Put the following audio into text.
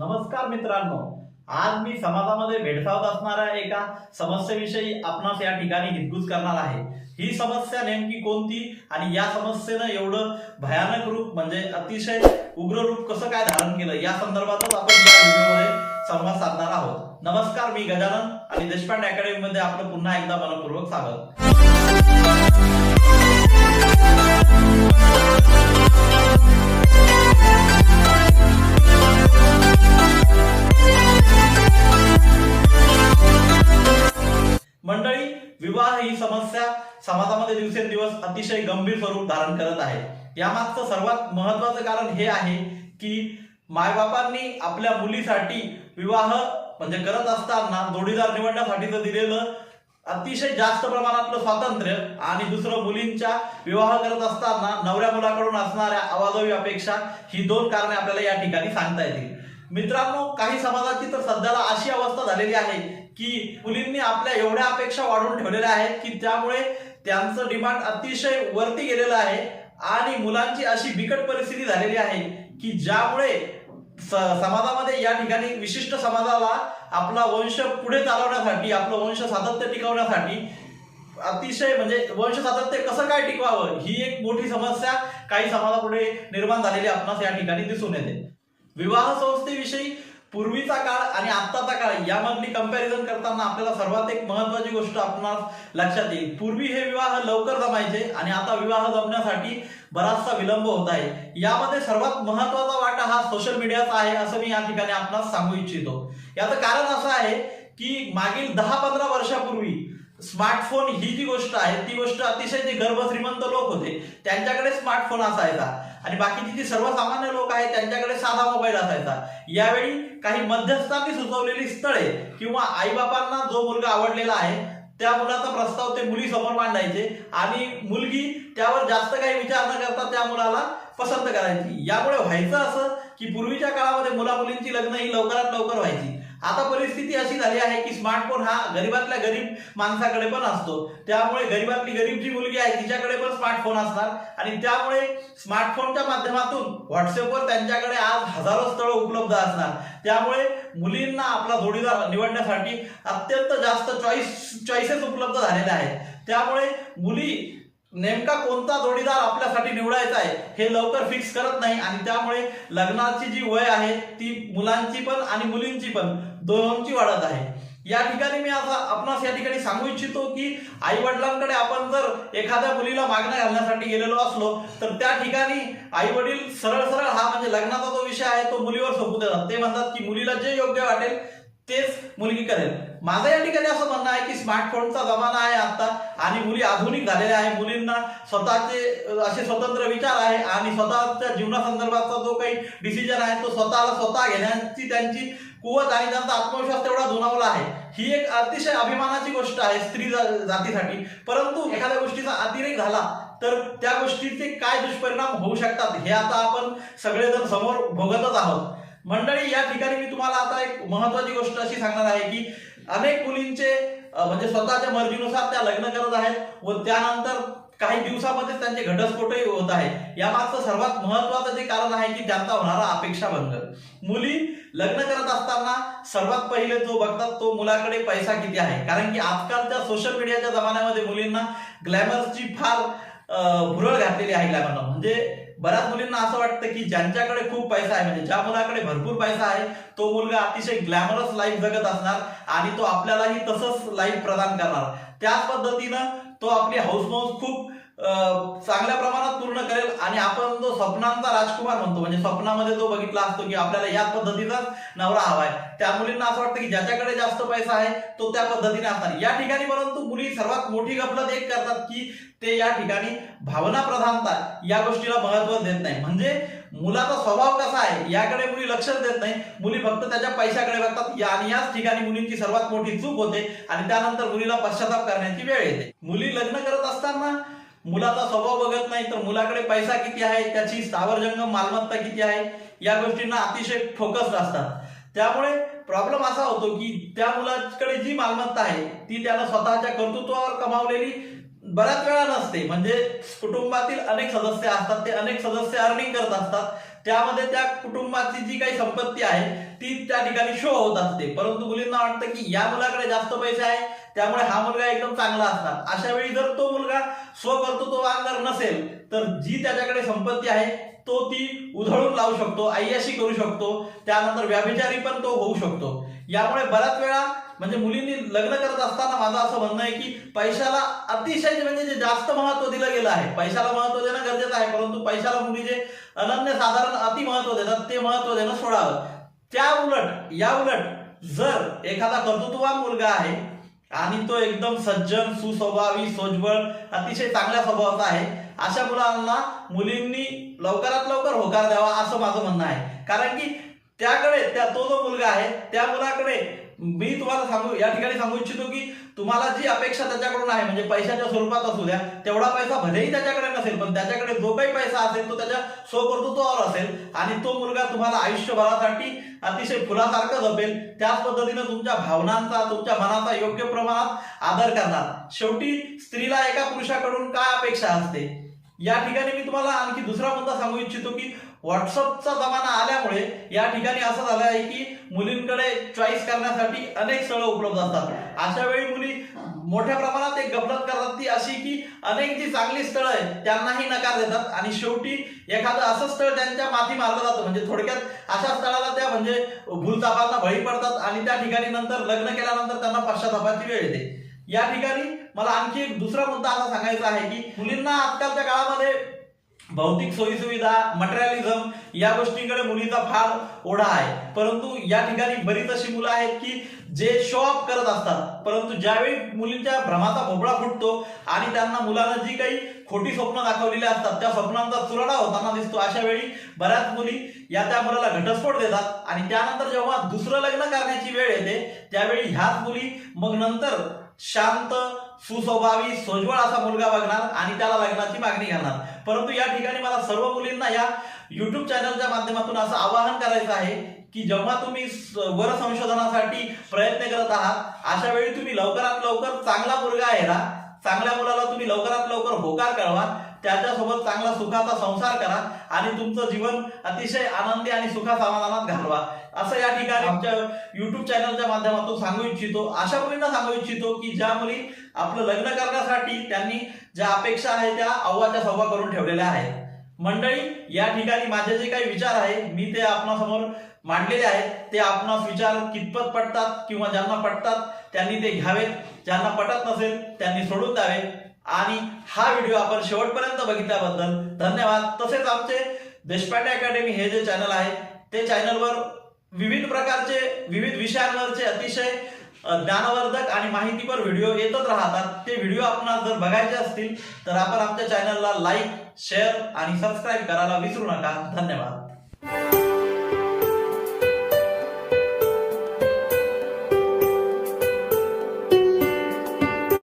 नमस्कार मित्रांनो. आज मी समाजामध्ये भेडसावत असणाऱ्या एका समस्येविषयी आपणास या ठिकाणी हितगुज करणार आहे. ही समस्या नेमकी कोणती आणि या समस्येनं एवढं भयानक रूप म्हणजे अतिशय उग्र रूप कसं काय धारण केलं? या संदर्भातच आपण या व्हिडिओमध्ये संवाद साधणार आहोत. नमस्कार मी गजानन आणि देशपांडे अकॅडमी मध्ये आपलं पुन्हा एकदा मनपूर्वक स्वागत. ही समस्या समाजामध्ये दिवसेंदिवस अतिशय गंभीर स्वरूप धारण करत आहे. यामागचं सर्वात महत्वाचं कारण हे आहे की मायबापांनी आपल्या मुलीसाठी विवाह म्हणजे करत असताना जोडीदार निवडण्यासाठीचं दिलेलं अतिशय जास्त प्रमाणातलं स्वातंत्र्य आणि दुसरं मुलींच्या विवाह करत असताना नवऱ्या मुलाकडून असणाऱ्या अवाजवी अपेक्षा ही दोन कारणे आपल्याला या ठिकाणी सांगता येतील. मित्रांनो काही समाजाची तर सध्याला अशी अवस्था झालेली आहे की मुलींनी आपल्या एवढ्या अपेक्षा वाढवून ठेवलेल्या आहेत की त्यामुळे त्यांचं डिमांड अतिशय वरती गेलेलं आहे आणि मुलांची अशी बिकट परिस्थिती झालेली आहे की ज्यामुळे स- समाजामध्ये या ठिकाणी विशिष्ट समाजाला आपला वंश पुढे चालवण्यासाठी आपलं वंश सातत्य टिकवण्यासाठी अतिशय म्हणजे वंश सातत्य कसं काय टिकवावं ही एक मोठी समस्या काही समाजापुढे निर्माण झालेली आपणास या ठिकाणी दिसून येते. विवाह संस्थेविषयी पूर्वीचा काळ आणि आत्ताचा काळ यामधली कंपॅरिझन करताना आपल्याला सर्वात एक महत्वाची गोष्ट आपणास लक्षात येईल. पूर्वी हे विवाह लवकर जमायचे आणि आता विवाह जमण्यासाठी बराचसा विलंब होत आहे. यामध्ये सर्वात महत्त्वाचा वाटा हा सोशल मीडियाचा आहे असं मी या ठिकाणी आपणास सांगू इच्छितो. याचं कारण असं आहे की मागील दहा पंधरा वर्षापूर्वी स्मार्टफोन ही जी गोष्ट आहे ती गोष्ट अतिशय जे गर्भश्रीमंत लोक होते त्यांच्याकडे स्मार्टफोन असायचा. आणि बाकीची जी सर्वसामान्य लोक आहेत त्यांच्याकडे साधा मोबाईल असायचा. यावेळी काही मध्यस्थांनी सुचवलेली स्थळे किंवा आईबापांना जो मुलगा आवडलेला आहे त्या मुलाचा प्रस्ताव ते मुली समोर मांडायचे आणि मुलगी त्यावर जास्त काही विचार न करता त्या मुलाला पसंत करायची. यामुळे व्हायचं असं की पूर्वीच्या काळामध्ये मुला मुलींची लग्न ही लवकरात लवकर व्हायची. आता परिस्थिती अशी झाली आहे की स्मार्टफोन हा गरीबातल्या गरीब माणसाकडे पण असतो. त्यामुळे गरीबातली गरीब जी मुलगी आहे तिच्याकडे पण स्मार्टफोन असणार. आणि त्यामुळे स्मार्टफोनच्या माध्यमातून व्हॉट्सअपवर त्यांच्याकडे आज हजारो स्थळं उपलब्ध असणार. त्यामुळे मुलींना आपला जोडीदार निवडण्यासाठी अत्यंत जास्त चॉईस चॉईसेस उपलब्ध झालेल्या आहेत. त्यामुळे मुली नेमका कोणता जोडीदार आपल्यासाठी निवडायचा आहे हे लवकर फिक्स करत नाही आणि त्यामुळे लग्नाची जी वय आहे ती मुलांची पण आणि मुलींची पण दोनची वाढत आहे. या ठिकाणी मी आता आपणास या ठिकाणी सांगू इच्छितो की आई वडिलांकडे आपण जर एखाद्या मुलीला मागण्या घालण्यासाठी गेलेलो असलो तर त्या ठिकाणी आई वडील सरळ सरळ हा म्हणजे लग्नाचा जो विषय आहे तो मुलीवर सोपू देतात. ते म्हणतात की मुलीला जे योग्य वाटेल तेच मुलगी करेल. माझं या ठिकाणी असं म्हणणं आहे की स्मार्टफोनचा जमाना आहे आता आणि मुली आधुनिक झालेल्या आहे. मुलींना स्वतःचे असे स्वतंत्र विचार आहे आणि स्वतःच्या जीवनासंदर्भातचा जो काही डिसिजन आहे तो स्वतःला स्वतः घेण्याची त्यांची कुवत आणि त्यांचा आत्मविश्वास तेवढा दुणावला आहे. ही एक अतिशय अभिमानाची गोष्ट आहे स्त्री जातीसाठी. परंतु एखाद्या गोष्टीचा अतिरेक झाला तर त्या गोष्टीचे काय दुष्परिणाम होऊ शकतात हे आता आपण सगळेजण समोर भोगतच आहोत. मंडळी या ठिकाणी मी तुम्हाला आता एक महत्वाची गोष्ट अशी सांगणार आहे की अनेक मुलींचे म्हणजे स्वतःच्या मर्जीनुसार त्या लग्न करत आहेत व त्यानंतर काही दिवसामध्ये त्यांचे घटस्फोटही होत आहे यामागचं सर्वात महत्वाचं जे कारण आहे की त्यांचा होणारा अपेक्षाभंग. मुली लग्न करत असताना सर्वात पहिले जो बघतात तो मुलाकडे पैसा किती आहे. कारण की आजकालच्या सोशल मीडियाच्या जमान्यामध्ये मुलींना ग्लॅमरची फार भुरळ घातलेली आहे ग्लॅमरनं म्हणजे बऱ्याच मुलींना असं वाटतं की ज्यांच्याकडे खूप पैसा आहे म्हणजे ज्या मुलाकडे भरपूर पैसा आहे तो मुलगा अतिशय ग्लॅमरस लाईफ जगत असणार आणि तो आपल्यालाही तसंच लाईफ प्रदान करणार. त्याच पद्धतीनं तो आपली हाऊस खूप चांगल्या प्रमाणात पूर्ण करेल आणि आपण जो स्वप्नांचा राजकुमार म्हणतो म्हणजे स्वप्नामध्ये जो बघितला असतो की आपल्याला याच पद्धतीचाच नवरा हवाय त्या मुलींना असं वाटतं की ज्याच्याकडे जास्त पैसा आहे तो त्या पद्धतीने असणार. या ठिकाणी परंतु मुली सर्वात मोठी गफलत एक करतात की ते या ठिकाणी भावना प्रधानता या गोष्टीला महत्त्व देत नाही. म्हणजे मुलाचा स्वभाव कसा आहे याकडे मुली लक्षच देत नाही. मुली फक्त त्याच्या पैशाकडे बघतात. आणि याच ठिकाणी मुलींची सर्वात मोठी चूक होते आणि त्यानंतर मुलीला पश्चाताप करण्याची वेळ येते. मुली लग्न करत असताना मुलाचा स्वभाव बघत नाही तर मुलाकडे पैसा किती आहे त्याची स्थावरजंग मालमत्ता किती आहे या गोष्टींना अतिशय फोकस्ड असतात. त्यामुळे प्रॉब्लेम असा होतो की त्या मुलाकडे जी मालमत्ता आहे ती त्याला स्वतःच्या कर्तृत्वावर कमावलेली बऱ्याच वेळा नसते म्हणजे कुटुंबातील अनेक सदस्य असतात ते अनेक सदस्य अर्निंग करत असतात. त्यामध्ये त्या कुटुंबाची जी काही संपत्ती आहे ती त्या ठिकाणी शो होत असते. परंतु मुलींना वाटतं की या मुलाकडे जास्त पैसे आहे त्यामुळे हा मुलगा एकदम चांगला असणार. अशा वेळी जर तो मुलगा स्वकर्तृत्ववान जर नसेल तर जी त्याच्याकडे संपत्ती आहे तो ती उधळून लावू शकतो आय्याशी करू शकतो त्यानंतर व्याभिचारी पण तो होऊ शकतो. यामुळे बऱ्याच वेळा म्हणजे मुलींनी लग्न करत असताना माझं असं म्हणणं आहे की पैशाला अतिशय म्हणजे जे जास्त महत्त्व दिलं गेलं आहे. पैशाला महत्त्व देणं गरजेचं आहे परंतु पैशाला मुली जे अनन्य साधारण अति महत्त्व देतात ते महत्त्व देणं सोडावं. त्या उलट या उलट जर एखादा कर्तृत्ववान मुलगा आहे आणि तो एकदम सज्जन सुस्वभावी सोजबळ अतिशय चांगल्या स्वभावाचा आहे अशा मुलांना मुलींनी लवकरात लवकर होकार द्यावा असं माझं म्हणणं आहे. कारण की त्याकडे त्या तो जो मुलगा आहे त्या मुलाकडे मी तुम्हाला सांगू या ठिकाणी सांगू इच्छितो की तुम्हाला जी अपेक्षा त्याच्याकडून आहे म्हणजे पैशाच्या स्वरूपात असू द्या तेवढा पैसा भलेही त्याच्याकडे नसेल पण त्याच्याकडे जो काही पैसा असेल तो त्याच्या स्वकर्तृत्वावर असेल आणि तो मुलगा तुम्हाला आयुष्यभरासाठी अतिशय फुलासारखं जपेल त्याच पद्धतीनं तुमच्या भावनांचा तुमच्या मनाचा योग्य प्रमाणात आदर करणार. शेवटी स्त्रीला एका पुरुषाकडून काय अपेक्षा असते? या ठिकाणी मी तुम्हाला आणखी दुसरा मुद्दा सांगू इच्छितो की व्हॉट्सअपचा जमाना आल्यामुळे या ठिकाणी असं झालं आहे की मुलींकडे चॉईस करण्यासाठी अनेक स्थळं उपलब्ध असतात. अशा वेळी मुली मोठ्या प्रमाणात एक गफलत करतात ती अशी की अनेक जी चांगली स्थळं आहेत त्यांनाही नकार देतात आणि शेवटी एखादं असं स्थळ त्यांच्या माथी मारलं जातं. म्हणजे थोडक्यात अशा स्थळाला त्या म्हणजे भूलतापांना बळी पडतात आणि त्या ठिकाणी नंतर लग्न केल्यानंतर त्यांना पश्चातापाची वेळ येते. या ठिकाणी मला आणखी एक दुसरा मुद्दा असा सांगायचा आहे की मुलींना आजकालच्या काळामध्ये भौतिक सोयीसुविधा मटेरियलिझम या गोष्टींकडे मुलीचा फार ओढा आहे. परंतु या ठिकाणी बरीच अशी मुलं आहेत की जे शो ऑफ करत असतात. परंतु ज्यावेळी मुलींच्या भ्रमाचा भोपळा फुटतो आणि त्यांना मुलांना जी काही खोटी स्वप्न दाखवलेली असतात त्या स्वप्नांचा चुराडा होताना दिसतो अशा वेळी बऱ्याच मुली या त्या मुलाला घटस्फोट देतात. आणि त्यानंतर जेव्हा दुसरं लग्न करण्याची वेळ येते त्यावेळी ह्याच मुली मग नंतर शांत सुस्वभावी सोज्वळ असा मुलगा बघणार आणि त्याला लग्नाची मागणी घालणार. परंतु या ठिकाणी मला सर्व मुलींना या युट्यूब चॅनलच्या माध्यमातून असं आवाहन करायचं आहे की जेव्हा तुम्ही वर संशोधनासाठी प्रयत्न करत आहात अशा वेळी तुम्ही लवकरात लवकर चांगला मुलगा आहे ना चांगल्या मुलाला तुम्ही लवकरात लवकर होकार कळवा त्याच्यासोबत चांगला सुखाचा संसार करा आणि तुमचं जीवन अतिशय आनंदी आणि सुखा समाधानात घालवा. असं या ठिकाणी युट्यूब चॅनलच्या माध्यमातून सांगू इच्छितो. अशा मुलींना सांगू इच्छितो की ज्या मुली आपलं लग्न करण्यासाठी त्यांनी ज्या अपेक्षा आहेत त्या अव्वाच्या सव्वा करून ठेवलेल्या आहेत. मंडळी या ठिकाणी माझे जे काही विचार आहे मी ते आपणासमोर मांडलेले आहेत. ते आपणास विचार कितपत पटतात किंवा ज्यांना पटतात त्यांनी ते घ्यावेत. ज्यांना पटत नसेल त्यांनी सोडून द्यावे. आणि हा व्हिडिओ आपण शेवटपर्यंत बघितल्याबद्दल धन्यवाद. तसेच आमचे देशपांडे अकॅडमी हे जे चॅनल आहे ते चॅनलवर विविध प्रकारचे विविध विषयांवरचे अतिशय ज्ञानवर्धक आणि माहितीपर व्हिडिओ येतच राहतात. ते व्हिडिओ आपण जर बघायचे असतील तर आपण आमच्या चॅनलला लाईक शेअर आणि सबस्क्राईब करायला विसरू नका. धन्यवाद.